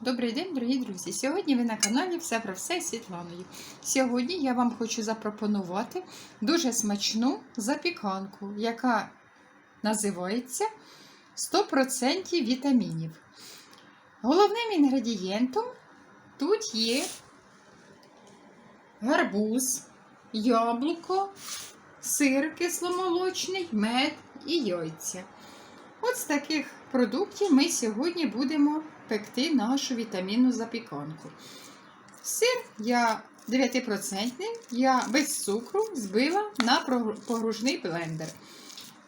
Добрий день, дорогі друзі! Сьогодні ви на каналі Все про все з Світланою. Сьогодні я вам хочу запропонувати дуже смачну запіканку, яка називається 100% вітамінів. Головним інгредієнтом тут є гарбуз, яблуко, сир кисломолочний, мед і яйця. От з таких продуктів ми сьогодні будемо пекти нашу вітамінну запіканку. Сир я 9%, я без цукру збила на погружний блендер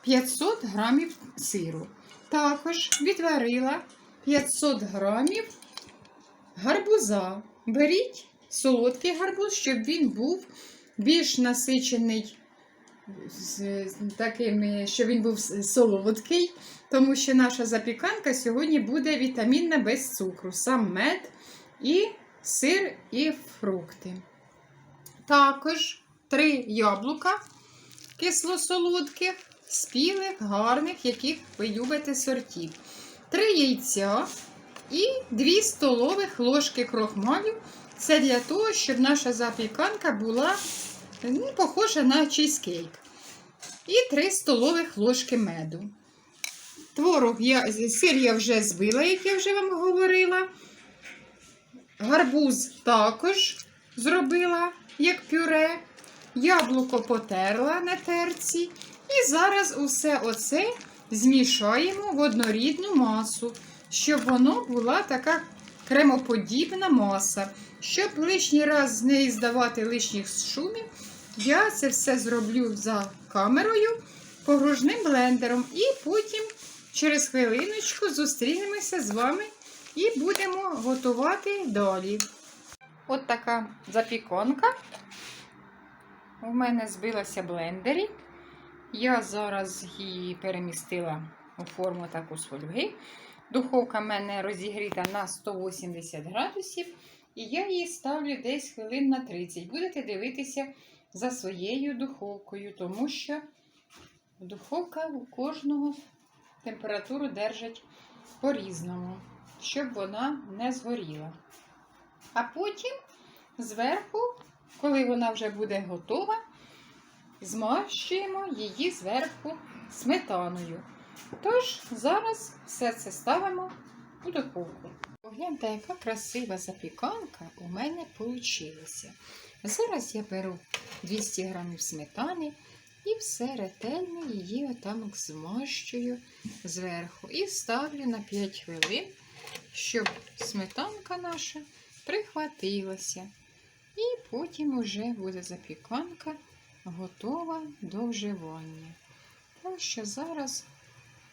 500 грамів сиру. Також відварила 500 грамів гарбуза. Беріть солодкий гарбуз, щоб він був більш насичений з такими, що він був солодкий, тому що наша запіканка сьогодні буде вітамінна без цукру, сам мед і сир і фрукти. Також три яблука кисло-солодких, спілих, гарних, яких ви любите сортів. Три яйця і 2 столових ложки крохмалю. Це для того, щоб наша запіканка була ну, похожа на чизкейк. І 3 столових ложки меду. Творог я, сир я вже збила, як я вже вам говорила. Гарбуз також зробила як пюре. Яблуко потерла на терці. І зараз усе оце змішаємо в однорідну масу, щоб воно була така кремоподібна маса. Щоб лишній раз з неї здавати лишніх шумів, я це все зроблю за камерою, погружним блендером. І потім через хвилиночку зустрінемося з вами і будемо готувати далі. От така запіконка. У мене збилася в блендері. Я зараз її перемістила у форму таку з фольги. Духовка в мене розігріта на 180 градусів. І я її ставлю десь хвилин на 30. Будете дивитися за своєю духовкою, тому що духовка у кожного температуру держить по-різному, щоб вона не згоріла. А потім зверху, коли вона вже буде готова, змащуємо її зверху сметаною. Тож, зараз все це ставимо у духовку. Погляньте, яка красива запіканка у мене вийшла. Зараз я беру 200 грамів сметани і все ретельно її отам змащую зверху. І ставлю на 5 хвилин, щоб сметанка наша прихватилася. І потім уже буде запіканка готова до вживання. Так що зараз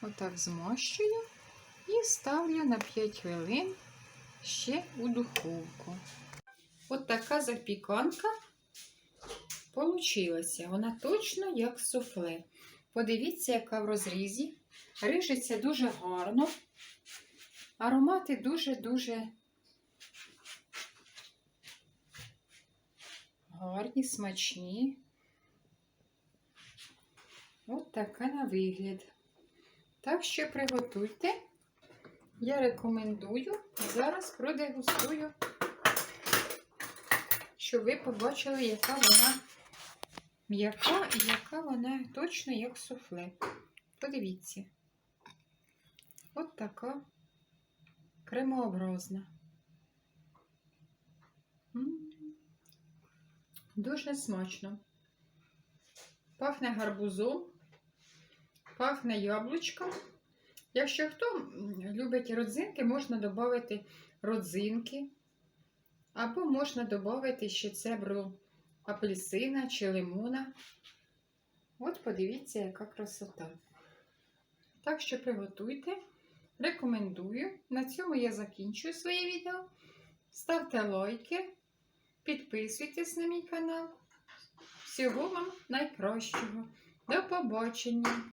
отак змащую і ставлю на 5 хвилин ще у духовку. От така запіканка получилася. Вона точно як суфле. Подивіться, яка в розрізі. Рижиться дуже гарно. Аромати дуже-дуже гарні, смачні. От така на вигляд. Так що приготуйте. Я рекомендую, зараз продегустую, щоб ви побачили, яка вона м'яка і яка вона точно як суфле. Подивіться. От така кремообразна. Дуже смачно. Пахне гарбузом, пахне яблучком. Якщо хто любить родзинки, можна додати родзинки, або можна додати ще цебру апельсина чи лимона. От подивіться, яка красота. Так що приготуйте, рекомендую. На цьому я закінчую своє відео. Ставте лайки, підписуйтесь на мій канал. Всього вам найкращого. До побачення!